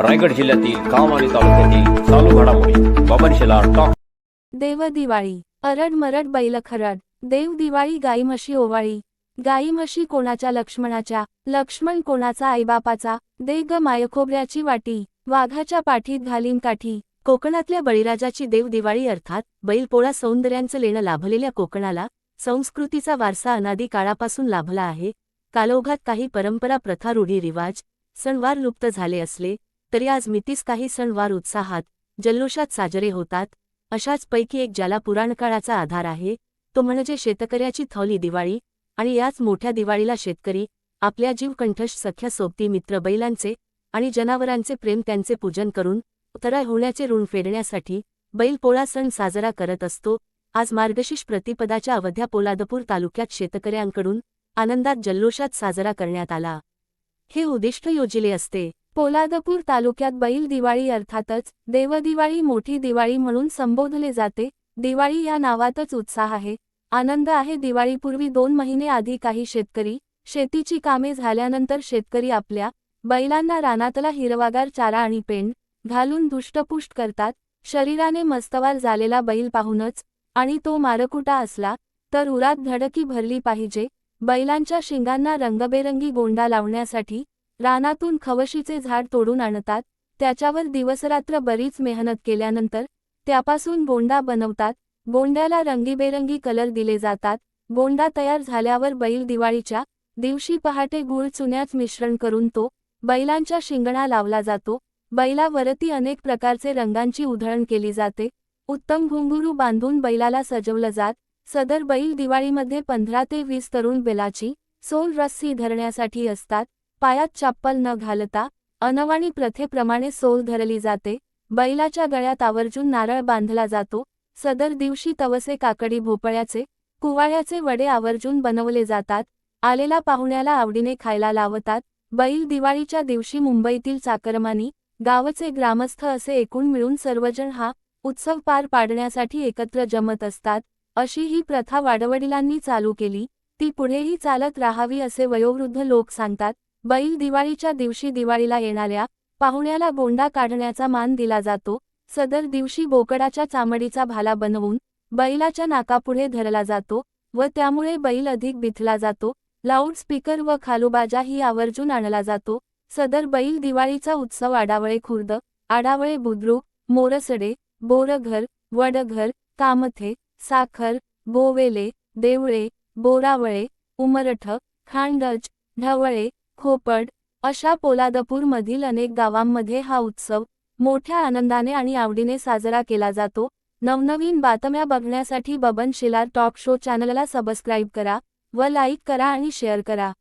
रायगड जिल्ह्यातील काम आणि तालुक्यातील चालू घडामोडी बाबन टॉक. देव दिवाळी अरड मरड बैल खरड देव दिवाळी गाई म्हशी ओवाळी. गाई म्हशी कोणाच्या लक्ष्मणाच्या लक्ष्मण कोणाचा आईबापाचा दे ग मायखोबऱ्याची वाटी वाघाच्या पाठीत घालीन काठी. कोकणातल्या बळीराजाची देव दिवाळी अर्थात बैलपोळा सौंदर्यांचं लेणं लाभलेल्या कोकणाला संस्कृतीचा वारसा अनादी काळापासून लाभला आहे कालोघात काही परंपरा प्रथा रूढी रिवाज सणवार लुप्त झाले असले तरी आज मितीस काही सणवार उत्साहात जल्लोषात साजरे होतात अशाच पैकी एक ज्याला पुराणकाळाचा आधार आहे तो म्हणजे शेतकऱ्याची थौली दिवाळी आणि याच मोठ्या दिवाळीला शेतकरी आपल्या जीवकंठश सख्या सोबती मित्र बैलांचे आणि जनावरांचे प्रेम त्यांचे पूजन करून उतराय होण्याचे ऋण फेडण्यासाठी बैलपोळा सण साजरा करत असतो आज मार्गशीर्ष प्रतिपदाच्या अवध्या पोलादपूर तालुक्यात शेतकऱ्यांकडून आनंदात जल्लोषात साजरा करण्यात आला. हे उद्दिष्ट योजिले असते. पोलादपूर तालुक्यात बैल दिवाळी अर्थातच देवदिवाळी मोठी दिवाळी म्हणून संबोधले जाते. दिवाळी या नावातच उत्साह आहे. आनंद आहे दिवाळीपूर्वी दोन महिने आधी काही शेतकरी शेतीची कामे झाल्यानंतर शेतकरी आपल्या बैलांना रानातला हिरवागार चारा आणि पेंड घालून दुष्टपुष्ट करतात. शरीराने मस्तवार झालेला बैल पाहूनच आणि तो मारकुटा असला तर उरात धडकी भरली पाहिजे. बैलांच्या शिंगांना रंगबेरंगी गोंडा लावण्यासाठी रानातून खवशीचे झाड तोडून आणतात त्याच्यावर दिवसरात्र बरीच मेहनत केल्यानंतर त्यापासून गोंडा बनवतात गोंड्याला रंगीबेरंगी कलर दिले जातात गोंडा तयार झाल्यावर बैल दिवाळीच्या दिवशी पहाटे गुळ चुन्याच मिश्रण करून तो बैलांच्या शिंगणा लावला जातो बैलावरती अनेक प्रकारचे रंगांची उधळण केली जाते उत्तम घुंगुरू बांधून बैलाला सजवलं जात सदर बैल दिवाळीमध्ये पंधरा ते वीस तरुण बेलाची सोल रस्सी धरण्यासाठी असतात. पायात चप्पल न घालता अनवाणी प्रथेप्रमाणे सोल धरली जाते. बैलाच्या गळ्यात आवर्जून नारळ बांधला जातो. सदर दिवशी तवसे काकडी भोपळ्याचे कुवाळ्याचे वडे आवर्जून बनवले जातात. आलेला पाहुण्याला आवडीने खायला लावतात. बैल दिवाळीच्या दिवशी मुंबईतील चाकरमानी गावचे ग्रामस्थ असे एकूण मिळून सर्वजण हा उत्सव पार पाडण्यासाठी एकत्र जमत असतात. अशी ही प्रथा वाडवडिलांनी चालू केली ती पुढेही चालत राहावी असे वयोवृद्ध लोक सांगतात बैल दिवाळीच्या दिवशी दिवाळीला येणाऱ्या पाहुण्याला बोंडा काढण्याचा मान दिला जातो सदर दिवशी बोकडाच्या चामडीचा भाला बनवून बैलाच्या नाकापुढे धरला जातो व त्यामुळे बैल अधिक बिथला जातो लाऊडस्पीकर व खालूबाजा ही आवर्जून आणला जातो सदर बैल दिवाळीचा उत्सव आडावळे खुर्द आडावळे बुद्रुक मोरसडे बोरघर वडघर कामथे साखर बोवेले देवळे बोरावळे उमरठ खांडज ढवळे खोपड अशा पोलादपूरमधील अनेक गावांमध्ये हा उत्सव मोठ्या आनंदाने आणि आवडीने साजरा केला जातो. नवनवीन बातम्या बघण्यासाठी बबन शिलार टॉक शो चॅनलला सबस्क्राईब करा व लाईक करा आणि शेअर करा.